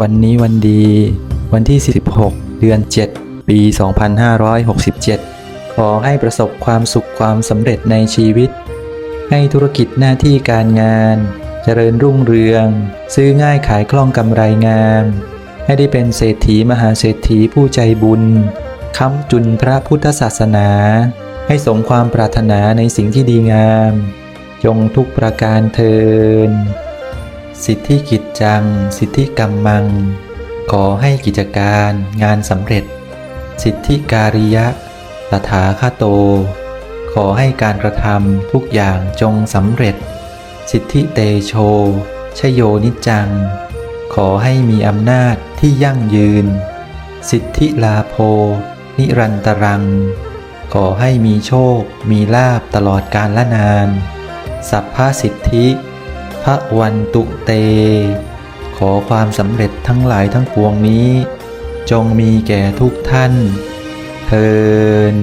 วันนี้วันดี วันที่ 16 เดือน 7 ปี 2567 ขอให้ประสบความสุขความสำเร็จในชีวิต ให้ธุรกิจหน้าที่การงาน เจริญรุ่งเรือง ซื้อง่ายขายคล่องกำไรงาม ให้ได้เป็นเศรษฐีมหาเศรษฐีผู้ใจบุญค้ำจุนพระพุทธศาสนา ให้สมความปรารถนาในสิ่งที่ดีงาม จงทุกประการเทิน สิทธิกิจจัง สิทธิกรรมมัง ขอให้กิจการงานสำเร็จ สิทธิการิยะตถาคโต ขอให้การกระทำทุกอย่างจงสำเร็จ สิทธิเตโช ชโยนิจัง ขอให้มีอำนาจที่ยั่งยืน สิทธิลาโภนิรันตรัง ขอให้มีโชค มีลาบตลอดกาลละนาน สัพพสิทธิ พระวันตุเต ขอความสำเร็จทั้งหลายทั้งปวงนี้ จงมีแก่ทุกท่านเทิน